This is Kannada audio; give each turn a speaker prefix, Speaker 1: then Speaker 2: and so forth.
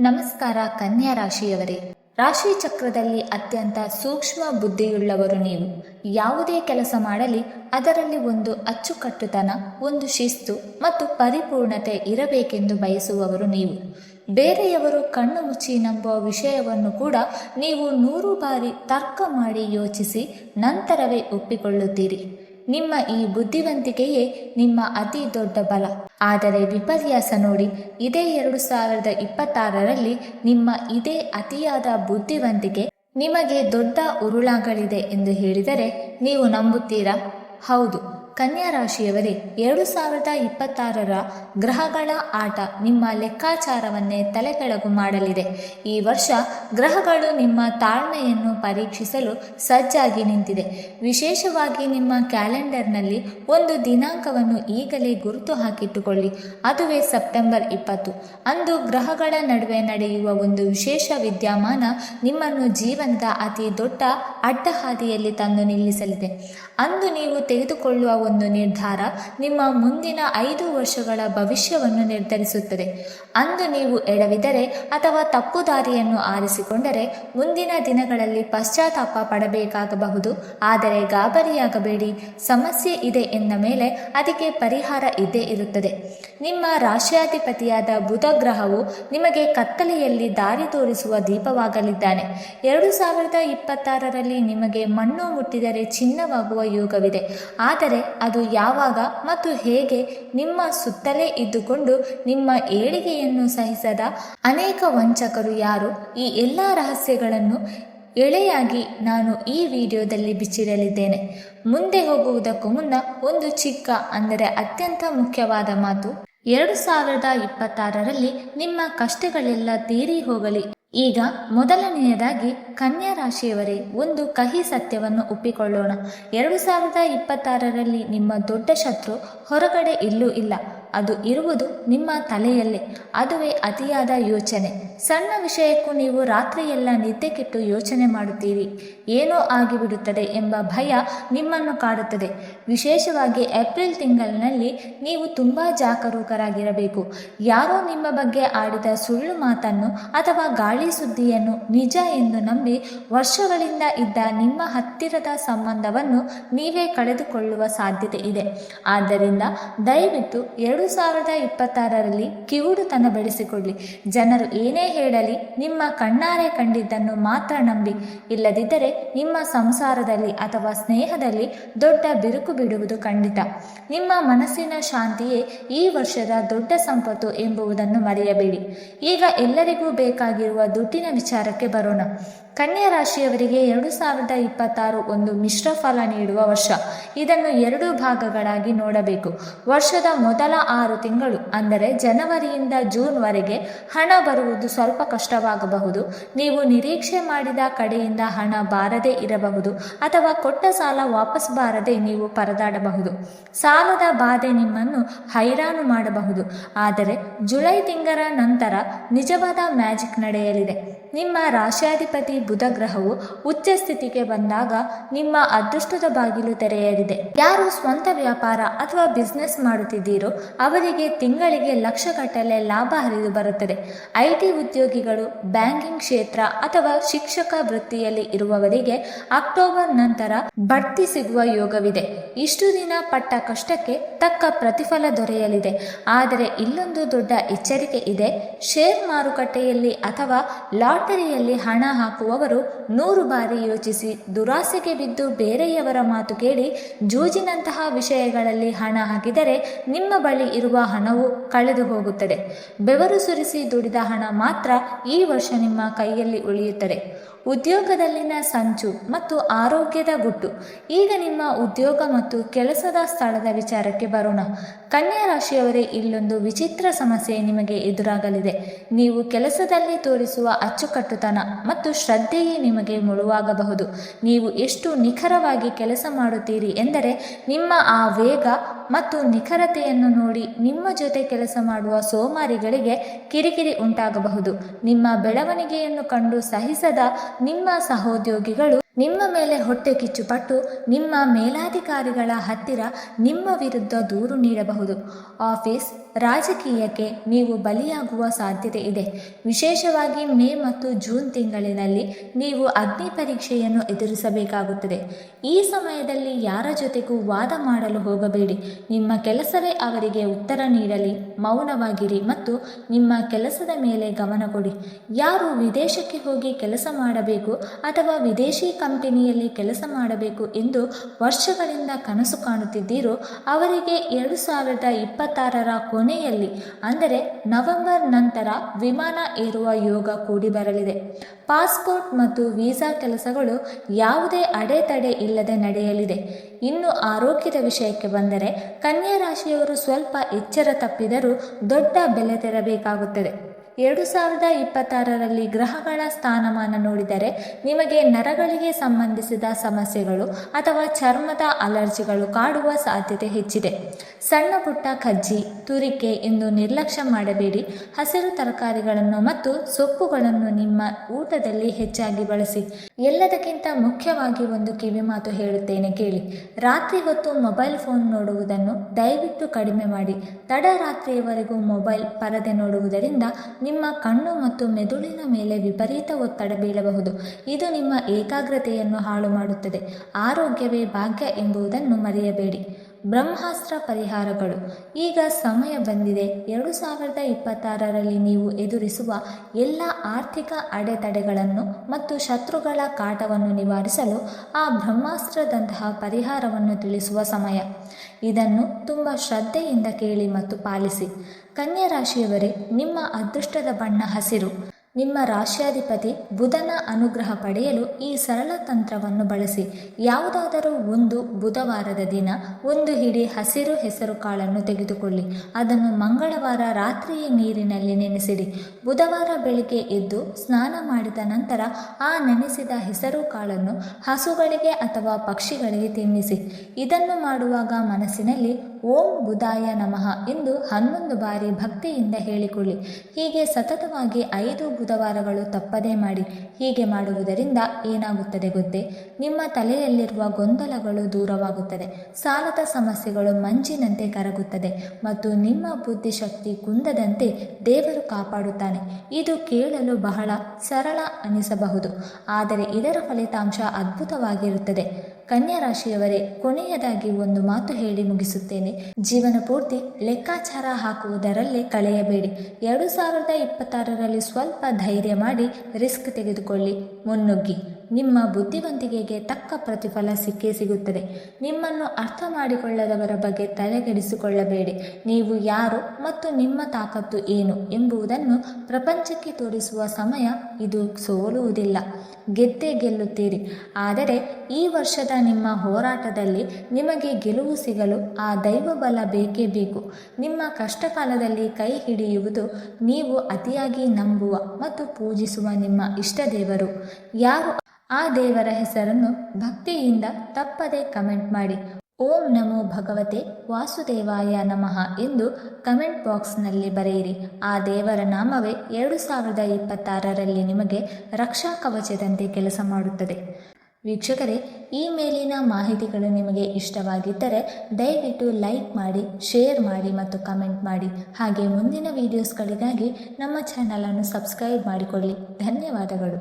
Speaker 1: ನಮಸ್ಕಾರ ಕನ್ಯಾ ರಾಶಿಯವರೇ. ರಾಶಿ ಚಕ್ರದಲ್ಲಿ ಅತ್ಯಂತ ಸೂಕ್ಷ್ಮ ಬುದ್ಧಿಯುಳ್ಳವರು ನೀವು. ಯಾವುದೇ ಕೆಲಸ ಮಾಡಲಿ, ಅದರಲ್ಲಿ ಒಂದು ಅಚ್ಚುಕಟ್ಟುತನ, ಒಂದು ಶಿಸ್ತು ಮತ್ತು ಪರಿಪೂರ್ಣತೆ ಇರಬೇಕೆಂದು ಬಯಸುವವರು ನೀವು. ಬೇರೆಯವರು ಕಣ್ಣು ಮುಚ್ಚಿ ನಂಬುವ ವಿಷಯವನ್ನು ಕೂಡ ನೀವು ನೂರು ಬಾರಿ ತರ್ಕ ಮಾಡಿ ಯೋಚಿಸಿ ನಂತರವೇ ಒಪ್ಪಿಕೊಳ್ಳುತ್ತೀರಿ. ನಿಮ್ಮ ಈ ಬುದ್ಧಿವಂತಿಕೆಯೇ ನಿಮ್ಮ ಅತಿ ದೊಡ್ಡ ಬಲ. ಆದರೆ ವಿಪರ್ಯಾಸ ನೋಡಿ, ಇದೇ ಎರಡು ಸಾವಿರದ ಇಪ್ಪತ್ತಾರರಲ್ಲಿ ನಿಮ್ಮ ಇದೇ ಅತಿಯಾದ ಬುದ್ಧಿವಂತಿಕೆ ನಿಮಗೆ ದೊಡ್ಡ ಉರುಳಾಗಲಿದೆ ಎಂದು ಹೇಳಿದರೆ ನೀವು ನಂಬುತ್ತೀರಾ? ಹೌದು. ಕನ್ಯಾ ರಾಶಿಯವರೇ ಎರಡು ಸಾವಿರದ ಇಪ್ಪತ್ತಾರರ ಗ್ರಹಗಳ ಆಟ ನಿಮ್ಮ ಲೆಕ್ಕಾಚಾರವನ್ನೇ ತಲೆಕೆಳಗು ಮಾಡಲಿದೆ. ಈ ವರ್ಷ ಗ್ರಹಗಳು ನಿಮ್ಮ ತಾಳ್ಮೆಯನ್ನು ಪರೀಕ್ಷಿಸಲು ಸಜ್ಜಾಗಿ ನಿಂತಿದೆ. ವಿಶೇಷವಾಗಿ ನಿಮ್ಮ ಕ್ಯಾಲೆಂಡರ್ನಲ್ಲಿ ಒಂದು ದಿನಾಂಕವನ್ನು ಈಗಲೇ ಗುರುತು ಹಾಕಿಟ್ಟುಕೊಳ್ಳಿ. ಅದುವೇ ಸೆಪ್ಟೆಂಬರ್ ಇಪ್ಪತ್ತು. ಅಂದು ಗ್ರಹಗಳ ನಡುವೆ ನಡೆಯುವ ಒಂದು ವಿಶೇಷ ವಿದ್ಯಮಾನ ನಿಮ್ಮನ್ನು ಜೀವನದ ಅತಿ ದೊಡ್ಡ ಅಡ್ಡಹಾದಿಯಲ್ಲಿ ತಂದು ನಿಲ್ಲಿಸಲಿದೆ. ಅಂದು ನೀವು ತೆಗೆದುಕೊಳ್ಳುವ ಒಂದು ನಿರ್ಧಾರ ನಿಮ್ಮ ಮುಂದಿನ ಐದು ವರ್ಷಗಳ ಭವಿಷ್ಯವನ್ನು ನಿರ್ಧರಿಸುತ್ತದೆ. ಅಂದು ನೀವು ಎಡವಿದರೆ ಅಥವಾ ತಪ್ಪು ದಾರಿಯನ್ನು ಆರಿಸಿಕೊಂಡರೆ ಮುಂದಿನ ದಿನಗಳಲ್ಲಿ ಪಶ್ಚಾತ್ತಾಪ ಪಡಬೇಕಾಗಬಹುದು. ಆದರೆ ಗಾಬರಿಯಾಗಬೇಡಿ. ಸಮಸ್ಯೆ ಇದೆ ಎಂದ ಮೇಲೆ ಅದಕ್ಕೆ ಪರಿಹಾರ ಇದ್ದೇ ಇರುತ್ತದೆ. ನಿಮ್ಮ ರಾಷ್ಟ್ರಾಧಿಪತಿಯಾದ ಬುಧ ಗ್ರಹವು ನಿಮಗೆ ಕತ್ತಲೆಯಲ್ಲಿ ದಾರಿ ತೋರಿಸುವ ದೀಪವಾಗಲಿದ್ದಾನೆ. ಎರಡು ಸಾವಿರದ ಇಪ್ಪತ್ತಾರರಲ್ಲಿ ನಿಮಗೆ ಮಣ್ಣು ಮುಟ್ಟಿದರೆ ಚಿನ್ನವಾಗುವ ಯೋಗವಿದೆ. ಆದರೆ ಅದು ಯಾವಾಗ ಮತ್ತು ಹೇಗೆ ನಿಮ್ಮ ಸುತ್ತಲೇ ಇದ್ದುಕೊಂಡು ನಿಮ್ಮ ಏಳಿಗೆಯನ್ನು ಸಹಿಸದ ಅನೇಕ ವಂಚಕರು ಯಾರು? ಈ ಎಲ್ಲ ರಹಸ್ಯಗಳನ್ನು ಎಳೆಯಾಗಿ ನಾನು ಈ ವಿಡಿಯೋದಲ್ಲಿ ಬಿಚ್ಚಿಡಲಿದ್ದೇನೆ. ಮುಂದೆ ಹೋಗುವುದಕ್ಕೂ ಮುನ್ನ ಒಂದು ಚಿಕ್ಕ ಅಂದರೆ ಅತ್ಯಂತ ಮುಖ್ಯವಾದ ಮಾತು. ಎರಡು ಸಾವಿರದ ಇಪ್ಪತ್ತಾರರಲ್ಲಿ ನಿಮ್ಮ ಕಷ್ಟಗಳೆಲ್ಲ ತೀರಿ ಹೋಗಲಿ. ಈಗ ಮೊದಲನೆಯದಾಗಿ ಕನ್ಯಾ ರಾಶಿಯವರೇ, ಒಂದು ಕಹಿ ಸತ್ಯವನ್ನು ಒಪ್ಪಿಕೊಳ್ಳೋಣ. ಎರಡು ಸಾವಿರದ ಇಪ್ಪತ್ತಾರರಲ್ಲಿ ನಿಮ್ಮ ದೊಡ್ಡ ಶತ್ರು ಹೊರಗಡೆ ಇಲ್ಲೂ ಇಲ್ಲ. ಅದು ಇರುವುದು ನಿಮ್ಮ ತಲೆಯಲ್ಲೇ. ಅದುವೇ ಅತಿಯಾದ ಯೋಚನೆ. ಸಣ್ಣ ವಿಷಯಕ್ಕೂ ನೀವು ರಾತ್ರಿಯೆಲ್ಲ ನಿದ್ದೆ ಕೆಟ್ಟು ಯೋಚನೆ ಮಾಡುತ್ತೀರಿ. ಏನೋ ಆಗಿಬಿಡುತ್ತದೆ ಎಂಬ ಭಯ ನಿಮ್ಮನ್ನು ಕಾಡುತ್ತದೆ. ವಿಶೇಷವಾಗಿ ಏಪ್ರಿಲ್ ತಿಂಗಳಿನಲ್ಲಿ ನೀವು ತುಂಬ ಜಾಗರೂಕರಾಗಿರಬೇಕು. ಯಾರೋ ನಿಮ್ಮ ಬಗ್ಗೆ ಆಡಿದ ಸುಳ್ಳು ಮಾತನ್ನು ಅಥವಾ ಗಾಳಿ ಸುದ್ದಿಯನ್ನು ನಿಜ ಎಂದು ನಂಬಿ ವರ್ಷಗಳಿಂದ ಇದ್ದ ನಿಮ್ಮ ಹತ್ತಿರದ ಸಂಬಂಧವನ್ನು ನೀವೇ ಕಳೆದುಕೊಳ್ಳುವ ಸಾಧ್ಯತೆ ಇದೆ. ಆದ್ದರಿಂದ ದಯವಿಟ್ಟು ಎರಡು ಸಾವಿರದ ಇಪ್ಪತ್ತಾರರಲ್ಲಿ ಕಿವುಡುತನ ಬೆಳೆಸಿಕೊಳ್ಳಿ. ಜನರು ಏನೇ ಹೇಳಲಿ, ನಿಮ್ಮ ಕಣ್ಣಾರೆ ಕಂಡಿದ್ದನ್ನು ಮಾತ್ರ ನಂಬಿ. ಇಲ್ಲದಿದ್ದರೆ ನಿಮ್ಮ ಸಂಸಾರದಲ್ಲಿ ಅಥವಾ ಸ್ನೇಹದಲ್ಲಿ ದೊಡ್ಡ ಬಿರುಕು ಬಿಡುವುದು ಖಂಡಿತ. ನಿಮ್ಮ ಮನಸ್ಸಿನ ಶಾಂತಿಯೇ ಈ ವರ್ಷದ ದೊಡ್ಡ ಸಂಪತ್ತು ಎಂಬುದನ್ನು ಮರೆಯಬೇಡಿ. ಈಗ ಎಲ್ಲರಿಗೂ ಬೇಕಾಗಿರುವ ದುಡ್ಡಿನ ವಿಚಾರಕ್ಕೆ ಬರೋಣ. ಕನ್ಯಾ ರಾಶಿಯವರಿಗೆ ಎರಡು ಸಾವಿರದ ಇಪ್ಪತ್ತಾರು ಒಂದು ಮಿಶ್ರ ಫಲ ನೀಡುವ ವರ್ಷ. ಇದನ್ನು ಎರಡು ಭಾಗಗಳಾಗಿ ನೋಡಬೇಕು. ವರ್ಷದ ಮೊದಲ ಆರು ತಿಂಗಳು, ಅಂದರೆ ಜನವರಿಯಿಂದ ಜೂನ್ವರೆಗೆ ಹಣ ಬರುವುದು ಸ್ವಲ್ಪ ಕಷ್ಟವಾಗಬಹುದು. ನೀವು ನಿರೀಕ್ಷೆ ಮಾಡಿದ ಕಡೆಯಿಂದ ಹಣ ಬಾರದೇ ಇರಬಹುದು ಅಥವಾ ಕೊಟ್ಟ ಸಾಲ ವಾಪಸ್ ಬಾರದೆ ನೀವು ಪರದಾಡಬಹುದು. ಸಾಲದ ಬಾಧೆ ನಿಮ್ಮನ್ನು ಹೈರಾಣು ಮಾಡಬಹುದು. ಆದರೆ ಜುಲೈ ತಿಂಗಳ ನಂತರ ನಿಜವಾದ ಮ್ಯಾಜಿಕ್ ನಡೆಯಲಿದೆ. ನಿಮ್ಮ ರಾಶಿಯಾಧಿಪತಿ ಬುಧ ಗ್ರಹವು ಉಚ್ಚ ಸ್ಥಿತಿಗೆ ಬಂದಾಗ ನಿಮ್ಮ ಅದೃಷ್ಟದ ಬಾಗಿಲು ತೆರೆಯಲಿದೆ. ಯಾರು ಸ್ವಂತ ವ್ಯಾಪಾರ ಅಥವಾ ಬಿಸ್ನೆಸ್ ಮಾಡುತ್ತಿದ್ದೀರೋ ಅವರಿಗೆ ತಿಂಗಳಿಗೆ ಲಕ್ಷಗಟ್ಟಲೆ ಲಾಭ ಹರಿದು ಬರುತ್ತದೆ. ಐಟಿ ಉದ್ಯೋಗಿಗಳು, ಬ್ಯಾಂಕಿಂಗ್ ಕ್ಷೇತ್ರ ಅಥವಾ ಶಿಕ್ಷಕ ವೃತ್ತಿಯಲ್ಲಿ ಇರುವವರಿಗೆ ಅಕ್ಟೋಬರ್ ನಂತರ ಬಡ್ತಿ ಸಿಗುವ ಯೋಗವಿದೆ. ಇಷ್ಟು ದಿನ ಪಟ್ಟ ಕಷ್ಟಕ್ಕೆ ತಕ್ಕ ಪ್ರತಿಫಲ ದೊರೆಯಲಿದೆ. ಆದರೆ ಇಲ್ಲೊಂದು ದೊಡ್ಡ ಎಚ್ಚರಿಕೆ ಇದೆ. ಶೇರ್ ಮಾರುಕಟ್ಟೆಯಲ್ಲಿ ಅಥವಾ ಲಾಟರಿಯಲ್ಲಿ ಹಣ ಹಾಕುವವರು ನೂರು ಬಾರಿ ಯೋಚಿಸಿ ದುರಾಸೆಗೆ ಬಿದ್ದು ಬೇರೆಯವರ ಮಾತು ಕೇಳಿ ಜೂಜಿನಂತಹ ವಿಷಯಗಳಲ್ಲಿ ಹಣ ಹಾಕಿದರೆ ನಿಮ್ಮ ಬಳಿ ಇರುವ ಹಣವು ಕಳೆದು ಹೋಗುತ್ತದೆ. ಬೆವರು ಸುರಿಸಿ ದುಡಿದ ಹಣ ಮಾತ್ರ ಈ ವರ್ಷ ನಿಮ್ಮ ಕೈಯಲ್ಲಿ ಉಳಿಯುತ್ತದೆ. ಉದ್ಯೋಗದಲ್ಲಿನ ಸಂಚು ಮತ್ತು ಆರೋಗ್ಯದ ಗುಟ್ಟು. ಈಗ ನಿಮ್ಮ ಉದ್ಯೋಗ ಮತ್ತು ಕೆಲಸದ ಸ್ಥಳದ ವಿಚಾರಕ್ಕೆ ಬರೋಣ. ಕನ್ಯಾ ರಾಶಿಯವರೇ, ಇಲ್ಲೊಂದು ವಿಚಿತ್ರ ಸಮಸ್ಯೆ ನಿಮಗೆ ಎದುರಾಗಲಿದೆ. ನೀವು ಕೆಲಸದಲ್ಲಿ ತೋರಿಸುವ ಅಚ್ಚುಕಟ್ಟುತನ ಮತ್ತು ಶ್ರದ್ಧೆಯೇ ನಿಮಗೆ ಮುಳುವಾಗಬಹುದು. ನೀವು ಎಷ್ಟು ನಿಖರವಾಗಿ ಕೆಲಸ ಮಾಡುತ್ತೀರಿ ಎಂದರೆ, ನಿಮ್ಮ ಆ ವೇಗ ಮತ್ತು ನಿಖರತೆಯನ್ನು ನೋಡಿ ನಿಮ್ಮ ಜೊತೆ ಕೆಲಸ ಮಾಡುವ ಸೋಮಾರಿಗಳಿಗೆ ಕಿರಿಕಿರಿ ಉಂಟಾಗಬಹುದು. ನಿಮ್ಮ ಬೆಳವಣಿಗೆಯನ್ನು ಕಂಡು ಸಹಿಸದ ನಿಮ್ಮ ಸಹೋದ್ಯೋಗಿಗಳು ನಿಮ್ಮ ಮೇಲೆ ಹೊಟ್ಟೆ ಕಿಚ್ಚುಪಟ್ಟು ನಿಮ್ಮ ಮೇಲಾಧಿಕಾರಿಗಳ ಹತ್ತಿರ ನಿಮ್ಮ ವಿರುದ್ಧ ದೂರು ನೀಡಬಹುದು. ಆಫೀಸ್ ರಾಜಕೀಯಕ್ಕೆ ನೀವು ಬಲಿಯಾಗುವ ಸಾಧ್ಯತೆ ಇದೆ. ವಿಶೇಷವಾಗಿ ಮೇ ಮತ್ತು ಜೂನ್ ತಿಂಗಳಿನಲ್ಲಿ ನೀವು ಅಗ್ನಿ ಪರೀಕ್ಷೆಯನ್ನು ಎದುರಿಸಬೇಕಾಗುತ್ತದೆ. ಈ ಸಮಯದಲ್ಲಿ ಯಾರ ಜೊತೆಗೂ ವಾದ ಮಾಡಲು ಹೋಗಬೇಡಿ. ನಿಮ್ಮ ಕೆಲಸವೇ ಅವರಿಗೆ ಉತ್ತರ ನೀಡಲಿ. ಮೌನವಾಗಿರಿ ಮತ್ತು ನಿಮ್ಮ ಕೆಲಸದ ಮೇಲೆ ಗಮನ ಕೊಡಿ. ಯಾರು ವಿದೇಶಕ್ಕೆ ಹೋಗಿ ಕೆಲಸ ಮಾಡಬೇಕು ಅಥವಾ ವಿದೇಶಿ ಕಂಪನಿಯಲ್ಲಿ ಕೆಲಸ ಮಾಡಬೇಕು ಎಂದು ವರ್ಷಗಳಿಂದ ಕನಸು ಕಾಣುತ್ತಿದ್ದೀರೋ, ಅವರಿಗೆ ಎರಡು ಸಾವಿರದ ಇಪ್ಪತ್ತಾರರ ಕೊನೆಯಲ್ಲಿ, ಅಂದರೆ ನವೆಂಬರ್ ನಂತರ ವಿಮಾನ ಏರುವ ಯೋಗ ಕೂಡಿ ಬರಲಿದೆ ಪಾಸ್ಪೋರ್ಟ್ ಮತ್ತು ವೀಸಾ ಕೆಲಸಗಳು ಯಾವುದೇ ಅಡೆತಡೆ ಇಲ್ಲದೆ ನಡೆಯಲಿದೆ. ಇನ್ನು ಆರೋಗ್ಯದ ವಿಷಯಕ್ಕೆ ಬಂದರೆ, ಕನ್ಯಾ ರಾಶಿಯವರು ಸ್ವಲ್ಪ ಎಚ್ಚರ ತಪ್ಪಿದರೂ ದೊಡ್ಡ ಬೆಲೆ ತೆರಬೇಕಾಗುತ್ತದೆ. ಎರಡು ಸಾವಿರದ ಇಪ್ಪತ್ತಾರರಲ್ಲಿ ಗ್ರಹಗಳ ಸ್ಥಾನಮಾನ ನೋಡಿದರೆ ನಿಮಗೆ ನರಗಳಿಗೆ ಸಂಬಂಧಿಸಿದ ಸಮಸ್ಯೆಗಳು ಅಥವಾ ಚರ್ಮದ ಅಲರ್ಜಿಗಳು ಕಾಡುವ ಸಾಧ್ಯತೆ ಹೆಚ್ಚಿದೆ. ಸಣ್ಣ ಪುಟ್ಟ ಕಜ್ಜಿ, ತುರಿಕೆ ಎಂದು ನಿರ್ಲಕ್ಷ್ಯ ಮಾಡಬೇಡಿ. ಹಸಿರು ತರಕಾರಿಗಳನ್ನು ಮತ್ತು ಸೊಪ್ಪುಗಳನ್ನು ನಿಮ್ಮ ಊಟದಲ್ಲಿ ಹೆಚ್ಚಾಗಿ ಬಳಸಿ. ಎಲ್ಲದಕ್ಕಿಂತ ಮುಖ್ಯವಾಗಿ ಒಂದು ಕಿವಿ ಮಾತು ಹೇಳುತ್ತೇನೆ ಕೇಳಿ. ರಾತ್ರಿ ಹೊತ್ತು ಮೊಬೈಲ್ ಫೋನ್ ನೋಡುವುದನ್ನು ದಯವಿಟ್ಟು ಕಡಿಮೆ ಮಾಡಿ. ತಡರಾತ್ರಿಯವರೆಗೂ ಮೊಬೈಲ್ ಪರದೆ ನೋಡುವುದರಿಂದ ನಿಮ್ಮ ಕಣ್ಣು ಮತ್ತು ಮೆದುಳಿನ ಮೇಲೆ ವಿಪರೀತ ಒತ್ತಡ ಬೀಳಬಹುದು. ಇದು ನಿಮ್ಮ ಏಕಾಗ್ರತೆಯನ್ನು ಹಾಳು ಮಾಡುತ್ತದೆ ಆರೋಗ್ಯವೇ ಭಾಗ್ಯ ಎಂಬುದನ್ನು ಮರೆಯಬೇಡಿ. ಬ್ರಹ್ಮಾಸ್ತ್ರ ಪರಿಹಾರಗಳು. ಈಗ ಸಮಯ ಬಂದಿದೆ. ಎರಡು ಸಾವಿರದ ಇಪ್ಪತ್ತಾರರಲ್ಲಿ ನೀವು ಎದುರಿಸುವ ಎಲ್ಲ ಆರ್ಥಿಕ ಅಡೆತಡೆಗಳನ್ನು ಮತ್ತು ಶತ್ರುಗಳ ಕಾಟವನ್ನು ನಿವಾರಿಸಲು ಆ ಬ್ರಹ್ಮಾಸ್ತ್ರದಂತಹ ಪರಿಹಾರವನ್ನು ತಿಳಿಸುವ ಸಮಯ. ಇದನ್ನು ತುಂಬ ಶ್ರದ್ಧೆಯಿಂದ ಕೇಳಿ ಮತ್ತು ಪಾಲಿಸಿ. ಕನ್ಯಾ ರಾಶಿಯವರೇ ನಿಮ್ಮ ಅದೃಷ್ಟದ ಬಣ್ಣ ಹಸಿರು. ನಿಮ್ಮ ರಾಶ್ಯಾಧಿಪತಿ ಬುಧನ ಅನುಗ್ರಹ ಪಡೆಯಲು ಈ ಸರಳ ತಂತ್ರವನ್ನು ಬಳಸಿ. ಯಾವುದಾದರೂ ಒಂದು ಬುಧವಾರದ ದಿನ ಒಂದು ಹಿಡಿ ಹಸಿರು ಹೆಸರು ಕಾಳನ್ನು ತೆಗೆದುಕೊಳ್ಳಿ. ಅದನ್ನು ಮಂಗಳವಾರ ರಾತ್ರಿಯ ನೀರಿನಲ್ಲಿ ನೆನೆಸಿಡಿ. ಬುಧವಾರ ಬೆಳಿಗ್ಗೆ ಎದ್ದು ಸ್ನಾನ ಮಾಡಿದ ನಂತರ ಆ ನೆನೆಸಿದ ಹೆಸರು ಕಾಳನ್ನು ಹಸುಗಳಿಗೆ ಅಥವಾ ಪಕ್ಷಿಗಳಿಗೆ ತಿನ್ನಿಸಿ. ಇದನ್ನು ಮಾಡುವಾಗ ಮನಸ್ಸಿನಲ್ಲಿ ಓಂ ಬುಧಾಯ ನಮಃ ಎಂದು ಹನ್ನೊಂದು ಬಾರಿ ಭಕ್ತಿಯಿಂದ ಹೇಳಿಕೊಳ್ಳಿ. ಹೀಗೆ ಸತತವಾಗಿ ಐದು ಬುಧವಾರಗಳು ತಪ್ಪದೇ ಮಾಡಿ ಹೀಗೆ ಮಾಡುವುದರಿಂದ ಏನಾಗುತ್ತದೆ ಗೊತ್ತೇ? ನಿಮ್ಮ ತಲೆಯಲ್ಲಿರುವ ಗೊಂದಲಗಳು ದೂರವಾಗುತ್ತದೆ. ಸಾಲದ ಸಮಸ್ಯೆಗಳು ಮಂಜಿನಂತೆ ಕರಗುತ್ತದೆ ಮತ್ತು ನಿಮ್ಮ ಬುದ್ಧಿಶಕ್ತಿ ಕುಂದದಂತೆ ದೇವರು ಕಾಪಾಡುತ್ತಾನೆ. ಇದು ಕೇಳಲು ಬಹಳ ಸರಳ ಅನಿಸಬಹುದು. ಆದರೆ ಇದರ ಫಲಿತಾಂಶ ಅದ್ಭುತವಾಗಿರುತ್ತದೆ. ಕನ್ಯಾ ರಾಶಿಯವರೇ ಕೊನೆಯದಾಗಿ ಒಂದು ಮಾತು ಹೇಳಿ ಮುಗಿಸುತ್ತೇನೆ. ಜೀವನ ಪೂರ್ತಿ ಲೆಕ್ಕಾಚಾರ ಹಾಕುವುದರಲ್ಲೇ ಕಳೆಯಬೇಡಿ. ಎರಡು ಸಾವಿರದ ಇಪ್ಪತ್ತಾರರಲ್ಲಿ ಸ್ವಲ್ಪ ಧೈರ್ಯ ಮಾಡಿ ರಿಸ್ಕ್ ತೆಗೆದುಕೊಳ್ಳಿ. ಮುನ್ನುಗ್ಗಿ. ನಿಮ್ಮ ಬುದ್ಧಿವಂತಿಕೆಗೆ ತಕ್ಕ ಪ್ರತಿಫಲ ಸಿಕ್ಕೇ ಸಿಗುತ್ತದೆ. ನಿಮ್ಮನ್ನು ಅರ್ಥ ಮಾಡಿಕೊಳ್ಳದವರ ಬಗ್ಗೆ ತಲೆಗೆಡಿಸಿಕೊಳ್ಳಬೇಡಿ ನೀವು ಯಾರು ಮತ್ತು ನಿಮ್ಮ ತಾಕತ್ತು ಏನು ಎಂಬುದನ್ನು ಪ್ರಪಂಚಕ್ಕೆ ತೋರಿಸುವ ಸಮಯ ಇದು ಸೋಲುವುದಿಲ್ಲ. ಗೆದ್ದೇ ಗೆಲ್ಲುತ್ತೀರಿ. ಆದರೆ ಈ ವರ್ಷದ ನಿಮ್ಮ ಹೋರಾಟದಲ್ಲಿ ನಿಮಗೆ ಗೆಲುವು ಸಿಗಲು ಆ ದೈವ ಬಲ ಬೇಕೇ ಬೇಕು. ನಿಮ್ಮ ಕಷ್ಟಕಾಲದಲ್ಲಿ ಕೈ ಹಿಡಿಯುವುದು ನೀವು ಅತಿಯಾಗಿ ನಂಬುವ ಮತ್ತು ಪೂಜಿಸುವ ನಿಮ್ಮ ಇಷ್ಟ ದೇವರು ಯಾರು ಆ ದೇವರ ಹೆಸರನ್ನು ಭಕ್ತಿಯಿಂದ ತಪ್ಪದೆ ಕಮೆಂಟ್ ಮಾಡಿ. ಓಂ ನಮೋ ಭಗವತೆ ವಾಸುದೇವಾಯ ನಮಃ ಎಂದು ಕಮೆಂಟ್ ಬಾಕ್ಸ್ನಲ್ಲಿ ಬರೆಯಿರಿ. ಆ ದೇವರ ನಾಮವೇ ಎರಡು ಸಾವಿರದ ಇಪ್ಪತ್ತಾರರಲ್ಲಿ ನಿಮಗೆ ರಕ್ಷಾ ಕವಚದಂತೆ ಕೆಲಸ ಮಾಡುತ್ತದೆ. ವೀಕ್ಷಕರೇ ಈ ಮೇಲಿನ ಮಾಹಿತಿಗಳು ನಿಮಗೆ ಇಷ್ಟವಾಗಿದ್ದರೆ ದಯವಿಟ್ಟು ಲೈಕ್ ಮಾಡಿ, ಶೇರ್ ಮಾಡಿ ಮತ್ತು ಕಮೆಂಟ್ ಮಾಡಿ. ಹಾಗೆ ಮುಂದಿನ ವೀಡಿಯೋಸ್ಗಳಿಗಾಗಿ ನಮ್ಮ ಚಾನಲನ್ನು ಸಬ್ಸ್ಕ್ರೈಬ್ ಮಾಡಿಕೊಳ್ಳಿ. ಧನ್ಯವಾದಗಳು.